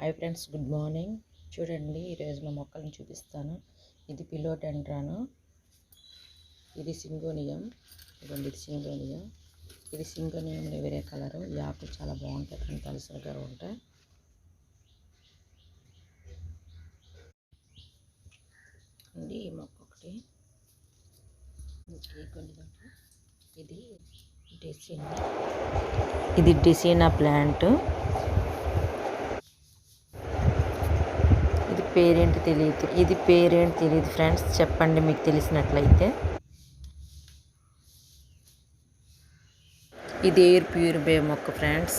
Hi friends good morning. చూడండి ఈరోజు మా మొక్కలను చూపిస్తాను. ఇది పిలోటెండ్రాను ఇది సింగోనియం. ఇదండి ఇది సింగోనియం. ఇది సింగోనియంలో వేరే కలరు. ఈ ఆకులు చాలా బాగుంటాయి కానీ తలసరిగా ఉంటాయి. అండి ఈ మొక్క ఒకటి. ఇది డెసినా. ఇది డెసినా ప్లాంట్ ఇది పేరేంటి తెలియదు. ఇది పేరేంటి తెలియదు ఫ్రెండ్స్. చెప్పండి మీకు తెలిసినట్లయితే. ఇది ఎయిర్ ప్యూర్ బే మొక్క ఫ్రెండ్స్.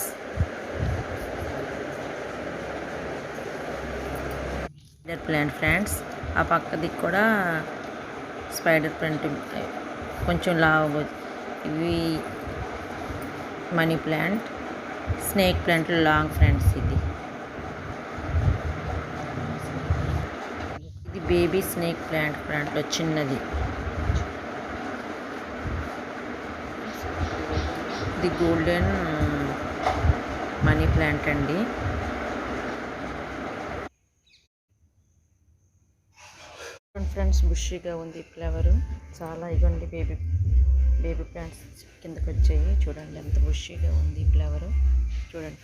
Spider plant friends. ఆ పక్కది కూడా స్పైడర్ ప్లాంట్ కొంచెం లావు. ఇవి money plant. Snake plant long friends ఇది. బేబీ స్నేక్ ప్లాంట్ ప్లాంట్లో చిన్నది. ఇది గోల్డెన్ మనీ ప్లాంట్ అండి. ఫ్రెండ్స్ బుషీగా ఉంది ఫ్లవర్. చాలా ఇగోండి బేబీ బేబీ ప్లాంట్స్ కిందకి వచ్చాయి చూడండి ఎంత బుషీగా ఉంది ఫ్లవర్. చూడండి.